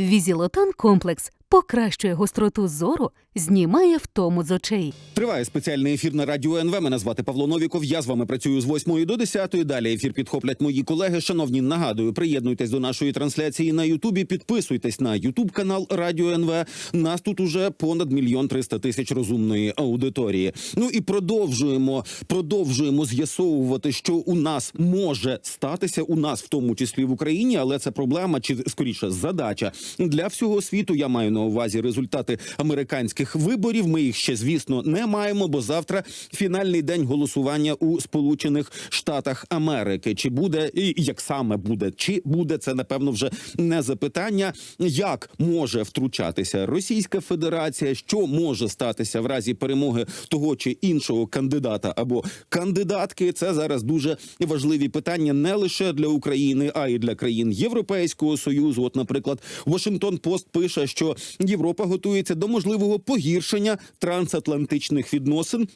Візілотон комплекс покращує гостроту зору, знімає втому з очей. Триває спеціальний ефір на радіо НВ. Мене звати Павло Новіков. Я з вами працюю з 8 до 10. Далі ефір підхоплять мої колеги. Шановні, нагадую, приєднуйтесь до нашої трансляції на Ютубі. Підписуйтесь на Ютуб канал Радіо НВ. Нас тут уже понад мільйон триста тисяч розумної аудиторії. Ну і продовжуємо, продовжуємо з'ясовувати, що у нас може статися у нас, в тому числі в Україні, але це проблема чи скоріше задача для всього світу. Я маю на увазі результати американських виборів. Ми їх ще звісно не маємо, бо завтра фінальний день голосування у Сполучених Штатах Америки. Чи буде і як саме буде, чи буде це напевно вже не запитання, як може втручатися Російська Федерація, що може статися в разі перемоги того чи іншого кандидата або кандидатки. Це зараз дуже важливі питання не лише для України, а й для країн Європейського союзу. От, наприклад, Вашингтон Пост пише, що Європа готується до можливого погіршення трансатлантичних відносин.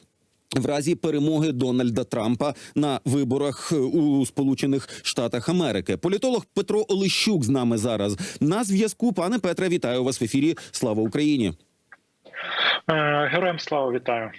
В разі перемоги Дональда Трампа на виборах е, у Сполучених Штатах Америки, політолог Петро Олещук з нами зараз на зв'язку. Пане Петре, вітаю вас в ефірі. Слава Україні! Е, Героям слава вітаю.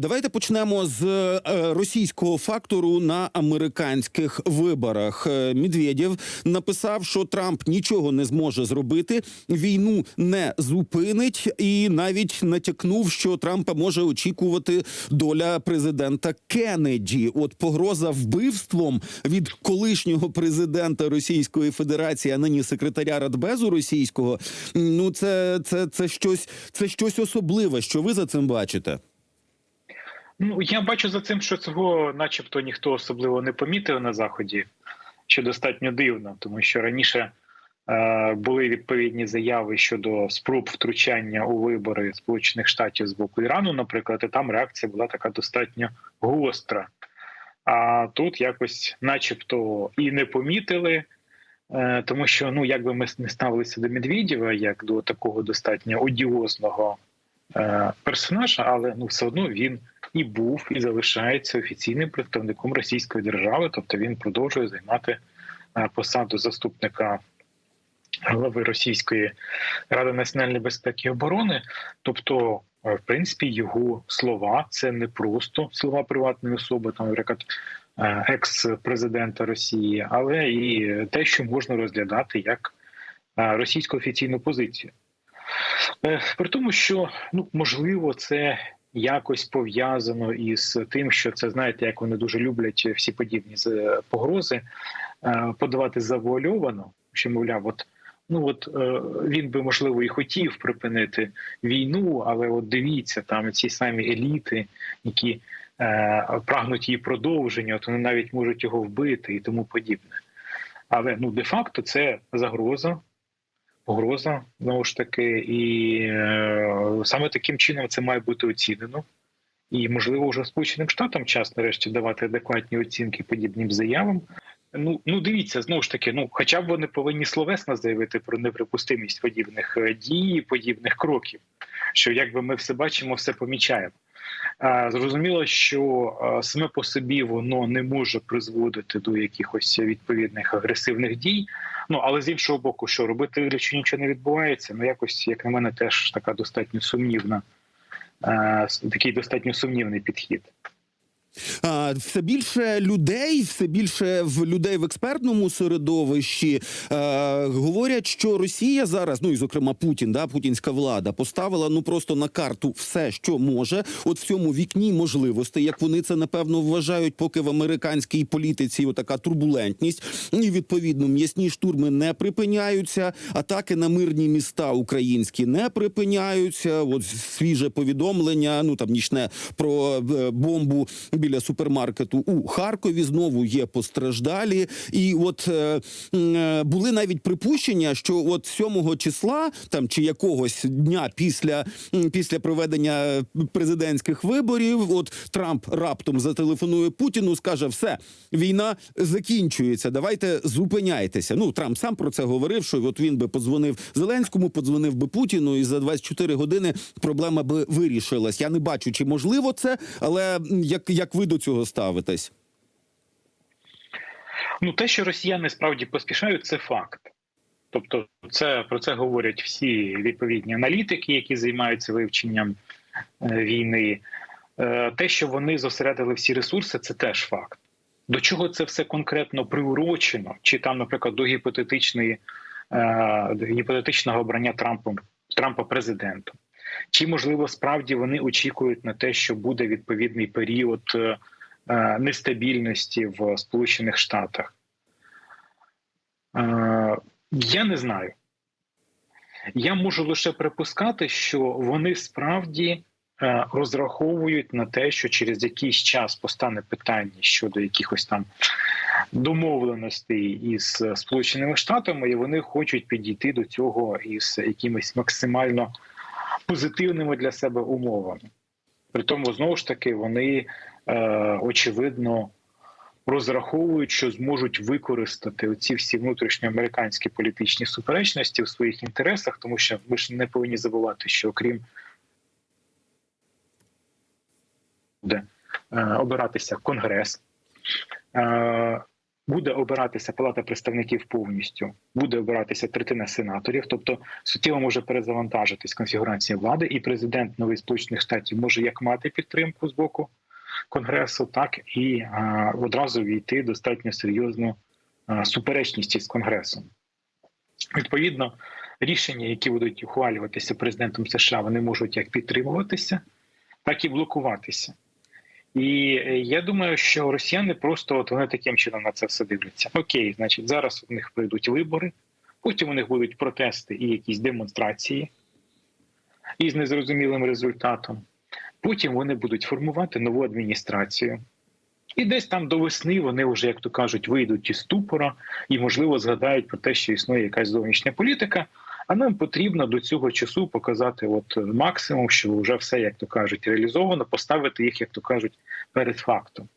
Давайте почнемо з е, російського фактору на американських виборах. Е, Медведєв написав, що Трамп нічого не зможе зробити, війну не зупинить, і навіть натякнув, що Трампа може очікувати доля президента Кеннеді. От погроза вбивством від колишнього президента Російської Федерації, а нині секретаря Радбезу Російського. Ну це, це, це щось, це щось особливе. Що ви за цим бачите? Ну я бачу за цим, що цього, начебто, ніхто особливо не помітив на заході, що достатньо дивно, тому що раніше е, були відповідні заяви щодо спроб втручання у вибори Сполучених Штатів з боку Ірану, наприклад, і там реакція була така достатньо гостра. А тут якось, начебто, і не помітили. Е, Тому що, ну як би ми не ставилися до Медведєва, як до такого достатньо одіозного персонажа, але ну все одно він і був, і залишається офіційним представником Російської держави, тобто він продовжує займати е, посаду заступника голови Російської ради національної безпеки і оборони. Тобто, е, в принципі, його слова це не просто слова приватної особи, там, наприклад, е, екс-президента Росії, але і те, що можна розглядати як е, російську офіційну позицію. Е, При тому, що ну можливо, це якось пов'язано із тим, що це знаєте, як вони дуже люблять всі подібні погрози е, подавати завуальовано, що мовляв, от. Ну от е, він би можливо і хотів припинити війну, але от дивіться, там ці самі еліти, які е, прагнуть її продовження, от вони навіть можуть його вбити і тому подібне. Але ну де-факто це загроза, погроза знову ж таки, і е, саме таким чином це має бути оцінено. І можливо, вже Сполученим Штатам час нарешті давати адекватні оцінки подібним заявам. Ну ну дивіться, знову ж таки, ну хоча б вони повинні словесно заявити про неприпустимість подібних е, дій, подібних кроків. Що якби ми все бачимо, все помічаємо. Зрозуміло, що а, саме по собі воно не може призводити до якихось відповідних агресивних дій. Ну але з іншого боку, що робити вигляд, що нічого не відбувається, ну якось, як на мене, теж така достатньо сумнівна, е, такий достатньо сумнівний підхід. Все більше людей, все більше в людей в експертному середовищі е, говорять, що Росія зараз, ну і зокрема Путін, да, путінська влада, поставила ну просто на карту все, що може, от в цьому вікні можливостей, як вони це напевно вважають, поки в американській політиці така турбулентність, і відповідно м'ясні штурми не припиняються, атаки на мирні міста українські не припиняються. От свіже повідомлення, ну там нічне про е, бомбу біля супермаркету у Харкові. Знову є постраждалі, і от е, е, були навіть припущення, що от 7 числа там чи якогось дня після, після проведення президентських виборів, от Трамп раптом зателефонує Путіну, скаже: все, війна закінчується. Давайте зупиняйтеся. Ну Трамп сам про це говорив. Що от він би подзвонив Зеленському, подзвонив би Путіну, і за 24 години проблема би вирішилась. Я не бачу, чи можливо це, але як, як ви до цього ставитесь? Ну те, що росіяни справді поспішають, це факт. Тобто, це про це говорять всі відповідні аналітики, які займаються вивченням е, війни. Е, Те, що вони зосередили всі ресурси, це теж факт. До чого це все конкретно приурочено, чи там, наприклад, до гіпотетичної е, гіпотетичного обрання Трампом Трампа президентом, чи можливо справді вони очікують на те, що буде відповідний період е, е, нестабільності в Сполучених Штатах? Е, Я не знаю. Я можу лише припускати, що вони справді розраховують на те, що через якийсь час постане питання щодо якихось там домовленостей із Сполученими Штатами, і вони хочуть підійти до цього із якимись максимально позитивними для себе умовами. При тому, знову ж таки, вони е, очевидно розраховують, що зможуть використати оці всі внутрішньоамериканські політичні суперечності в своїх інтересах, тому що ми ж не повинні забувати, що окрім буде е, обиратися конгрес, е, буде обиратися Палата представників повністю, буде обиратися третина сенаторів, тобто суттєво може перезавантажитись конфігурація влади, і президент новий Сполучених Штатів може як мати підтримку з боку конгресу, так і а, одразу війти достатньо серйозну а, суперечність із конгресом. Відповідно, рішення, які будуть ухвалюватися президентом США, вони можуть як підтримуватися, так і блокуватися. І е, я думаю, що росіяни просто от вони таким чином на це все дивляться. Окей, значить, зараз у них прийдуть вибори, потім у них будуть протести і якісь демонстрації із незрозумілим результатом. Потім вони будуть формувати нову адміністрацію. І десь там до весни вони вже, як то кажуть, вийдуть із ступора і, можливо, згадають про те, що існує якась зовнішня політика. А нам потрібно до цього часу показати от максимум, що вже все, як то кажуть, реалізовано, поставити їх, як то кажуть, перед фактом.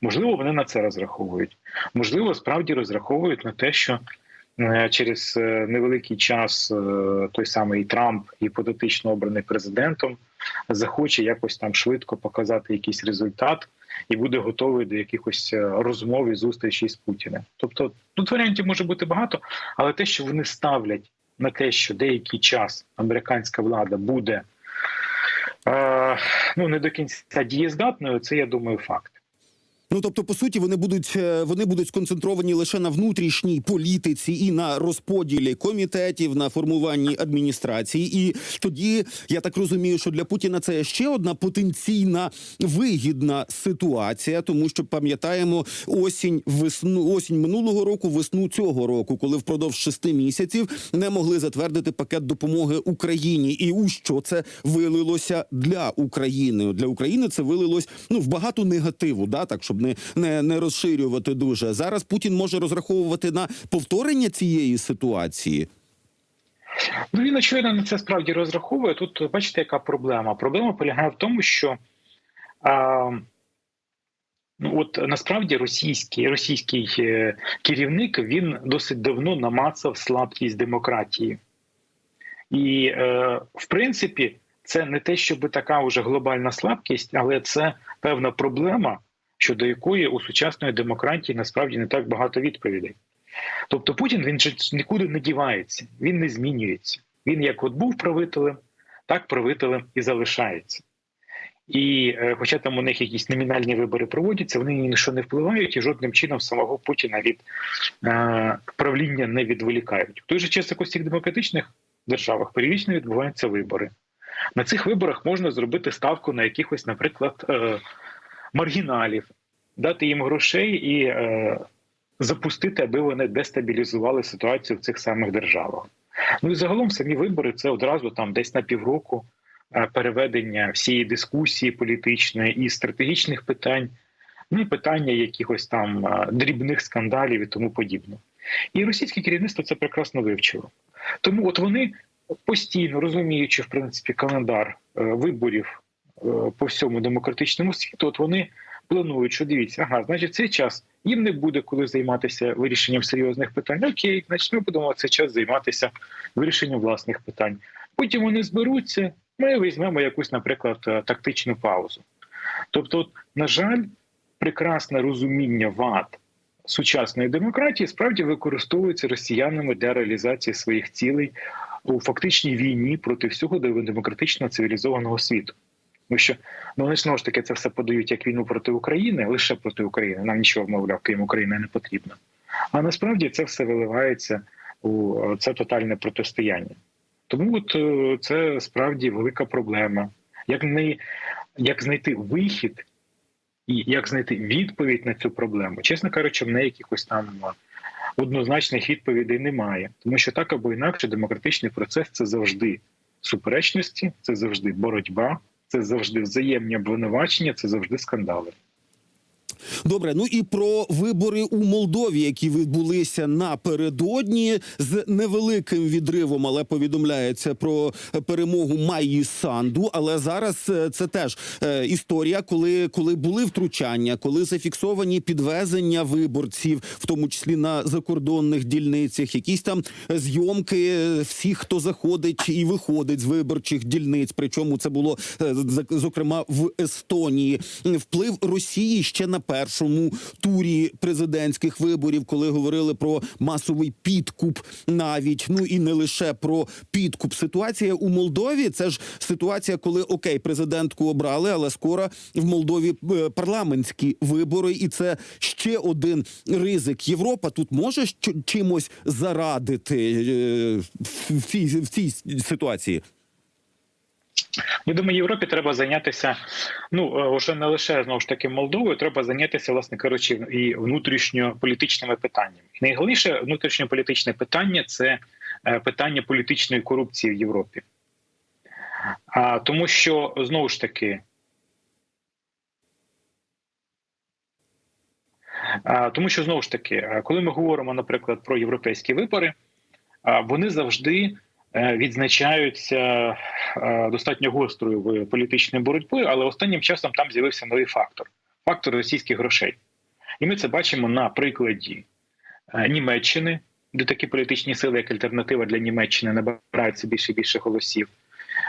Можливо, вони на це розраховують. Можливо, справді розраховують на те, що е, через е, невеликий час е, той самий Трамп, гіпотетично обраний президентом, захоче якось там швидко показати якийсь результат і буде готовий до якихось розмов і зустрічей з Путіним. Тобто тут варіантів може бути багато, але те, що вони ставлять на те, що деякий час американська влада буде е, ну не до кінця дієздатною, це я думаю факт. Ну тобто, по суті, вони будуть е, вони будуть сконцентровані лише на внутрішній політиці і на розподілі комітетів, на формуванні адміністрації. І тоді я так розумію, що для Путіна це ще одна потенційна вигідна ситуація, тому що пам'ятаємо осінь, весну, осінь минулого року, весну цього року, коли впродовж шести місяців не могли затвердити пакет допомоги Україні, і у що це вилилося для України? Для України це вилилось ну в багато негативу, да так щоб не, не, не розширювати дуже. Зараз Путін може розраховувати на повторення цієї ситуації. Ну він очевидно на це справді розраховує. Тут бачите, яка проблема? Проблема полягає в тому, що а, ну от насправді російський російський е, керівник він досить давно намацав слабкість демократії, і е, в принципі, це не те, щоб така вже глобальна слабкість, але це певна проблема, щодо якої у сучасної демократії насправді не так багато відповідей. Тобто Путін він же нікуди не дівається, він не змінюється. Він як от був правителем, так правителем і залишається. І е, хоча там у них якісь номінальні вибори проводяться, вони ні на що не впливають і жодним чином самого Путіна від е, правління не відволікають. В той же час, як у всіх демократичних державах періодично відбуваються вибори. На цих виборах можна зробити ставку на якихось, наприклад, е, маргіналів, дати їм грошей і е, запустити, аби вони дестабілізували ситуацію в цих самих державах. Ну і загалом самі вибори це одразу там десь на півроку е, переведення всієї дискусії політичної і стратегічних питань, ну і питання якихось там е, дрібних скандалів і тому подібне. І російське керівництво це прекрасно вивчило. Тому от вони постійно розуміючи, в принципі, календар е, виборів по всьому демократичному світу, от вони планують, що дивіться, ага, значить, цей час їм не буде коли займатися вирішенням серйозних питань. Окей, значить, ми будемо цей час займатися вирішенням власних питань. Потім вони зберуться, ми візьмемо якусь, наприклад, е, тактичну паузу. Тобто, от, на жаль, прекрасне розуміння вад сучасної демократії справді використовуються росіянами для реалізації своїх цілей у фактичній війні проти всього демократично цивілізованого світу. Тому що ну вони знову ж таки це все подають як війну проти України, лише проти України. Нам нічого мовляв, крім України не потрібно. А насправді це все виливається у е, це тотальне протистояння. Тому от е, це справді велика проблема. Як не як знайти вихід і як знайти відповідь на цю проблему, чесно кажучи, в неї якихось там е, однозначних відповідей немає, тому що так або інакше демократичний процес це завжди суперечності, це завжди боротьба, це завжди взаємні обвинувачення, це завжди скандали. Добре, ну і про вибори у Молдові, які відбулися напередодні з невеликим відривом, але повідомляється про перемогу Майї Санду. Але зараз е, це теж е, історія, коли, коли були втручання, коли зафіксовані підвезення виборців, в тому числі на закордонних дільницях, якісь там зйомки е, всіх, хто заходить і виходить з виборчих дільниць. Причому це було зокрема в Естонії. Вплив Росії ще на першому турі президентських виборів, коли говорили про масовий підкуп, навіть ну і не лише про підкуп. Ситуація у Молдові це ж ситуація, коли окей, президентку обрали, але скоро в Молдові е, парламентські вибори, і це ще один ризик. Європа тут може чимось зарадити е, в цій, в цій ситуації. Я думаю, Європі треба зайнятися. Ну е, вже не лише знову ж таки Молдовою, треба зайнятися, власне кажучи, і внутрішньополітичними питаннями. Найголовніше внутрішньополітичне питання це е, питання політичної корупції в Європі. А тому, що знову ж таки. Тому що знову ж таки, е, коли ми говоримо, наприклад, про європейські вибори, вони завжди е, відзначаються е, достатньо гострою політичною боротьбою, але останнім часом там з'явився новий фактор фактор російських грошей. І ми це бачимо на прикладі е, Німеччини, де такі політичні сили, як альтернатива для Німеччини, набираються більше і більше голосів,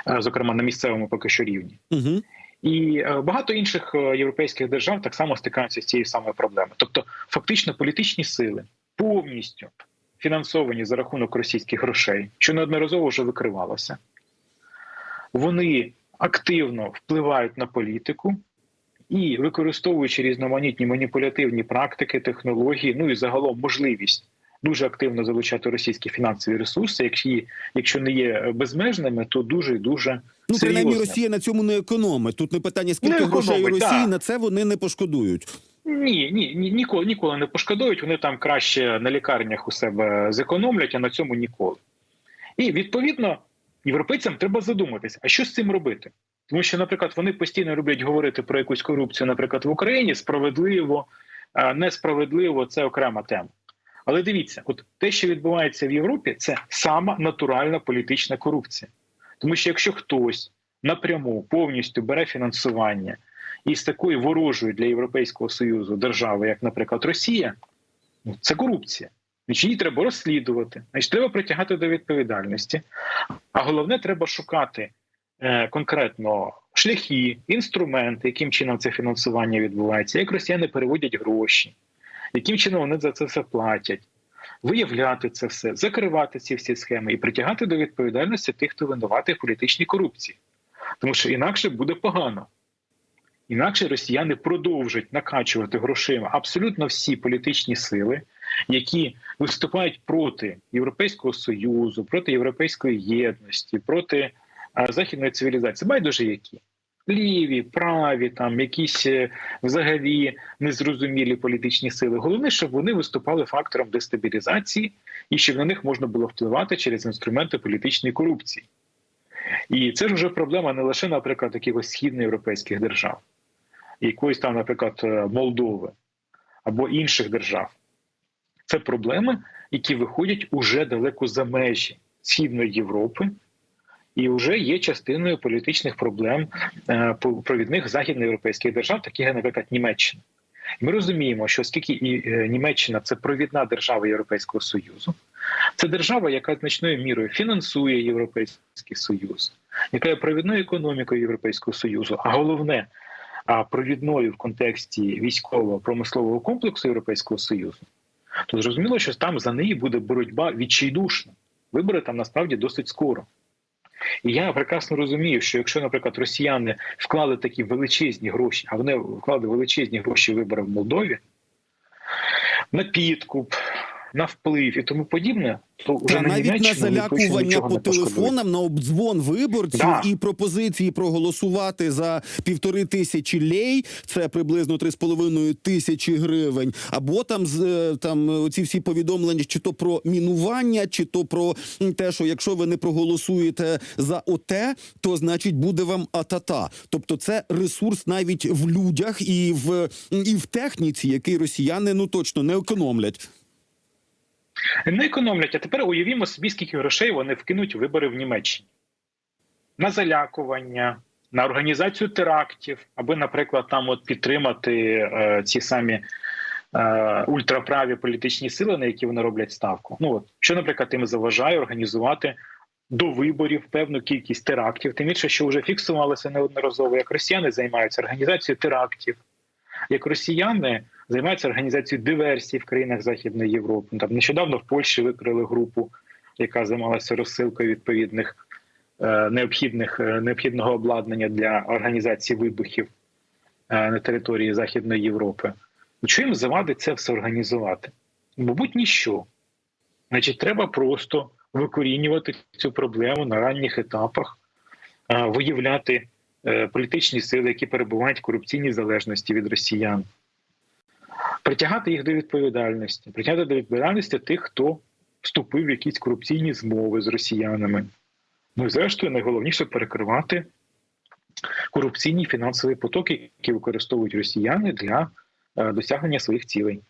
е, зокрема на місцевому поки що рівні. Угу. І е, багато інших е, європейських держав так само стикаються з цією самою проблемою. Тобто, фактично, політичні сили повністю фінансовані за рахунок російських грошей, що неодноразово вже викривалося, вони активно впливають на політику і використовуючи різноманітні маніпулятивні практики, технології, ну і загалом можливість дуже активно залучати російські фінансові ресурси, якщо, якщо не є безмежними, то дуже і дуже Ну, принаймні. Росія на цьому не економить. Тут не питання, скільки Не грошей Росії, да. на це вони не пошкодують. Ні, ні, ні, ніколи ніколи не пошкодують. Вони там краще на лікарнях у себе зекономлять, а на цьому ніколи. І відповідно європейцям треба задуматися, а що з цим робити? Тому що, наприклад, вони постійно люблять говорити про якусь корупцію, наприклад, в Україні справедливо, несправедливо це окрема тема. Але дивіться, от те, що відбувається в Європі, це сама натуральна політична корупція. Тому що якщо хтось напряму повністю бере фінансування із такої ворожої для Європейського Союзу держави, як, наприклад, Росія, ну це корупція. Значить, її треба розслідувати, значить, треба притягати до відповідальності. А головне, треба шукати е, конкретно шляхи, інструменти, яким чином це фінансування відбувається, як росіяни переводять гроші, яким чином вони за це все платять, виявляти це все, закривати ці всі схеми і притягати до відповідальності тих, хто винуватий в політичній корупції. Тому що інакше буде погано. Інакше росіяни продовжать накачувати грошима абсолютно всі політичні сили, які виступають проти Європейського союзу, проти європейської єдності, проти західної цивілізації. Байдуже які ліві, праві, там якісь е, взагалі незрозумілі політичні сили. Головне, щоб вони виступали фактором дестабілізації і щоб на них можна було впливати через інструменти політичної корупції. І це ж вже проблема не лише, наприклад, якихось східноєвропейських держав, якоїсь там, наприклад, е, Молдови або інших держав. Це проблеми, які виходять уже далеко за межі Східної Європи і вже є частиною політичних проблем е, провідних західноєвропейських держав, таких наприклад, Німеччина. Ми розуміємо, що оскільки і е, Німеччина це провідна держава Європейського Союзу, це держава, яка значною мірою фінансує Європейський Союз, яка є провідною економікою Європейського Союзу, а головне провідною в контексті військово-промислового комплексу Європейського Союзу, то зрозуміло, що там за неї буде боротьба відчайдушна. Вибори там насправді досить скоро. І я прекрасно розумію, що якщо, наприклад, росіяни вклали такі величезні гроші, а вони вклали величезні гроші вибори в Молдові на підкуп, на вплив і тому подібне, то вже Та на навіть на залякування по телефонам, на обдзвон виборців Да. і пропозиції проголосувати за півтори тисячі лей, це приблизно три з половиною тисячі гривень. Або там з е, там ці всі повідомлення, чи то про мінування, чи то про те, що якщо ви не проголосуєте за ОТЕ, то значить буде вам атата. Тобто, це ресурс навіть в людях і в і в техніці, який росіяни ну точно не економлять. Не економлять. А тепер уявімо собі, скільки грошей вони вкинуть вибори в Німеччині на залякування, на організацію терактів, аби, наприклад, там от підтримати е, ці самі е, ультраправі політичні сили, на які вони роблять ставку. Ну от що, наприклад, їм заважає організувати до виборів певну кількість терактів, тим більше, що вже фіксувалося неодноразово, як росіяни займаються організацією терактів, як росіяни займаються організацією диверсій в країнах Західної Європи. Там нещодавно в Польщі викрили групу, яка займалася розсилкою відповідних е, необхідних е, необхідного обладнання для організації вибухів е, на території Західної Європи. Їм завадить це все організувати? Мабуть, ніщо. Значить, треба просто викорінювати цю проблему на ранніх етапах, виявляти політичні сили, які перебувають в корупційній залежності від росіян, притягати їх до відповідальності, притягати до відповідальності тих, хто вступив в якісь корупційні змови з росіянами. Ну і зрештою, найголовніше перекривати корупційні фінансові потоки, які використовують росіяни для е, досягнення своїх цілей.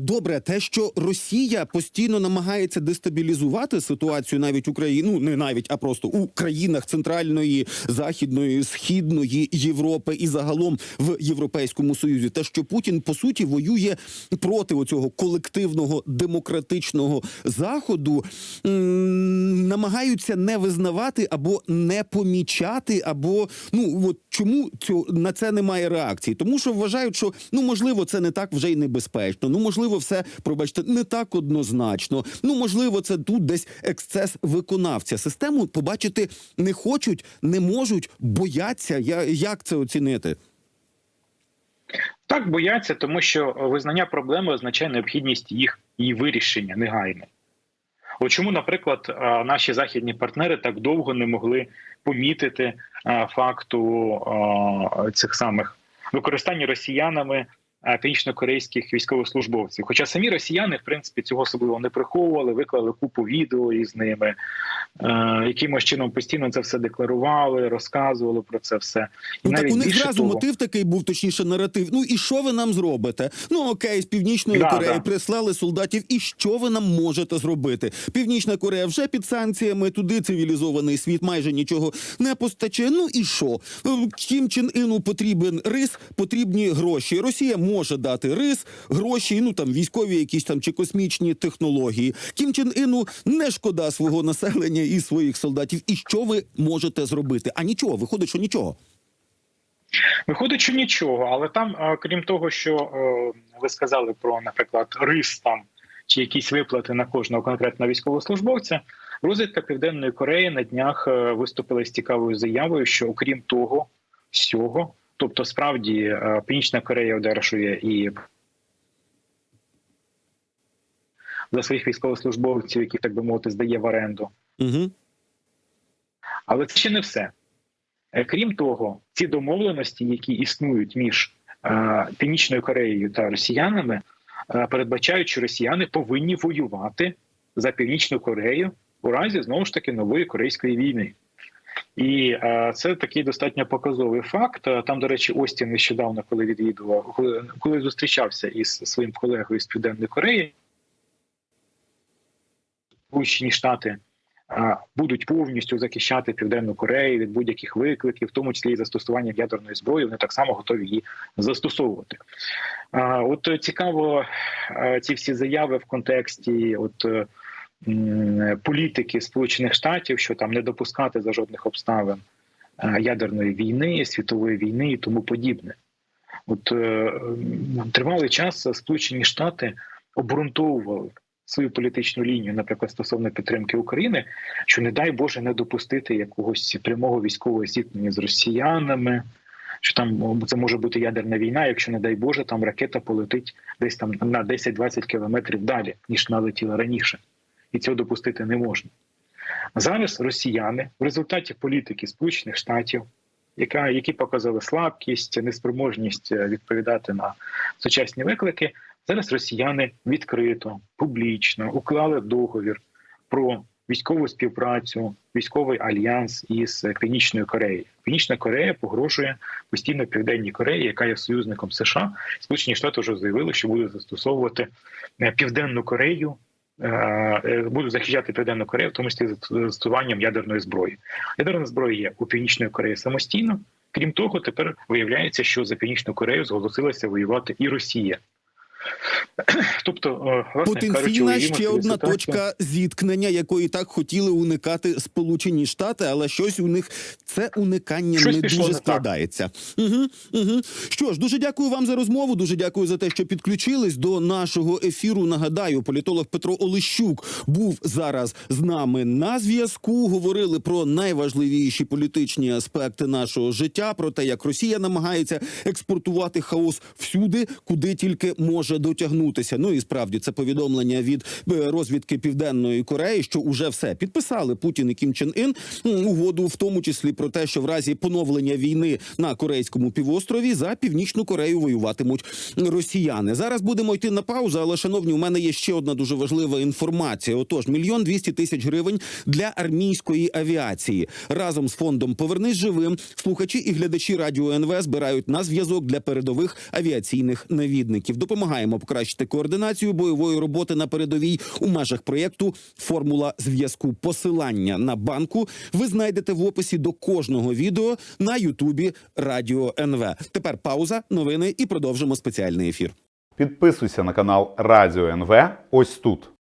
Добре, те, що Росія постійно намагається дестабілізувати ситуацію навіть Україну, ну не навіть, а просто у країнах центральної, західної, східної Європи і загалом в Європейському Союзі, те, що Путін по суті воює проти оцього колективного демократичного заходу, намагаються не визнавати або не помічати, або ну от чому цю на це немає реакції? Тому що вважають, що ну можливо це не так вже й небезпечно. Ну можливо, все пробачте не так однозначно. Ну можливо, це тут десь ексцес виконавця. Систему побачити не хочуть, не можуть, бояться. Я як це оцінити? Так бояться, тому що визнання проблеми означає необхідність їх її вирішення негайне. От чому, наприклад, наші західні партнери так довго не могли помітити е, факту е, цих самих використання росіянами північно-корейських військовослужбовців. Хоча самі росіяни, в принципі, цього особливо не приховували, виклали купу відео із ними, е, якимось чином постійно це все декларували, розказували про це все. І Ну так у них зразу того- мотив такий був, точніше, наратив. Ну і що ви нам зробите? Ну окей, з північної Да, Кореї да. прислали солдатів. І що ви нам можете зробити? Північна Корея вже під санкціями. Туди цивілізований світ майже нічого не постачає. Ну і що? Е, Кім Чен Іну потрібен рис, потрібні гроші. Росія може дати рис, гроші, ну там військові, якісь там чи космічні технології. Кім Чен Іну не шкода свого населення і своїх солдатів. І що ви можете зробити? А нічого, виходить, що нічого. Виходить, що нічого, але там, е, крім того, що е, ви сказали про, наприклад, рис там чи якісь виплати на кожного конкретного військовослужбовця, розвідка Південної Кореї на днях е, виступила з цікавою заявою, що окрім того всього, тобто справді е, Північна Корея одержує і за своїх військовослужбовців, яких так би мовити, здає в оренду. Угу. Але це ще не все. Е, Крім того, ці домовленості, які існують між е, Північною Кореєю та росіянами, е, передбачають, що росіяни повинні воювати за Північну Корею у разі знову ж таки нової корейської війни. І е, це такий достатньо показовий факт. Е, Там, до речі, Остін нещодавно, коли відвідував, коли, зустрічався із своїм колегою з Південної Кореї, Сполучені Штати будуть повністю захищати Південну Корею від будь-яких викликів, в тому числі і застосування ядерної зброї, вони так само готові її застосовувати. От е, цікаво е, ці всі заяви в контексті от. Політики Сполучених Штатів, що там не допускати за жодних обставин е, ядерної війни, світової війни і тому подібне. От е, тривалий час Сполучені Штати обґрунтовували свою політичну лінію, наприклад, стосовно підтримки України, що не дай Боже не допустити якогось прямого військового зіткнення з росіянами. Що там це може бути ядерна війна, якщо не дай Боже, там ракета полетить десь там на 10-20 кілометрів далі, ніж налетіла раніше, і цього допустити не можна. Зараз росіяни в результаті політики Сполучених Штатів, яка які показали слабкість, неспроможність е, відповідати на сучасні виклики, зараз росіяни відкрито, публічно уклали договір про військову співпрацю, військовий альянс із Північною Кореєю. Північна Корея погрожує постійно Південній Кореї, яка є союзником США. Сполучені Штати вже заявили, що будуть застосовувати е, Південну Корею. Е, е, Будуть захищати Південну Корею, в тому числі застосуванням ядерної зброї. Ядерна зброя є у Північної Кореї самостійно. Крім того, тепер виявляється, що за Північну Корею зголосилася воювати і Росія. Тобто, е, власне Потенційна уявімо ще одна ситуацію. точка зіткнення, якої так хотіли уникати Сполучені Штати, але щось у них це уникання Щось не дуже не так. складається. Угу, угу. Що ж, дуже дякую вам за розмову. Дуже дякую за те, що підключились до нашого ефіру. Нагадаю, політолог Петро Олещук був зараз з нами на зв'язку. Говорили про найважливіші політичні аспекти нашого життя, про те, як Росія намагається експортувати хаос всюди, куди тільки може дотягнутися. Ну і справді це повідомлення від е, розвідки Південної Кореї, що уже все підписали Путін і Кім Чен Ін угоду, в тому числі про те, що в разі поновлення війни на корейському півострові за північну Корею воюватимуть росіяни. Зараз будемо йти на паузу, але шановні, у мене є ще одна дуже важлива інформація. Отож, мільйон двісті тисяч гривень для армійської авіації разом з фондом Повернись живим. Слухачі і глядачі радіо НВ збирають на зв'язок для передових авіаційних навідників. Допомагаємо покращити координацію бойової роботи на передовій у межах проєкту Формула зв'язку. Посилання на банку ви знайдете в описі до кожного відео на Ютубі Радіо НВ. Тепер пауза, новини і продовжимо спеціальний ефір. Підписуйся на канал Радіо НВ ось тут.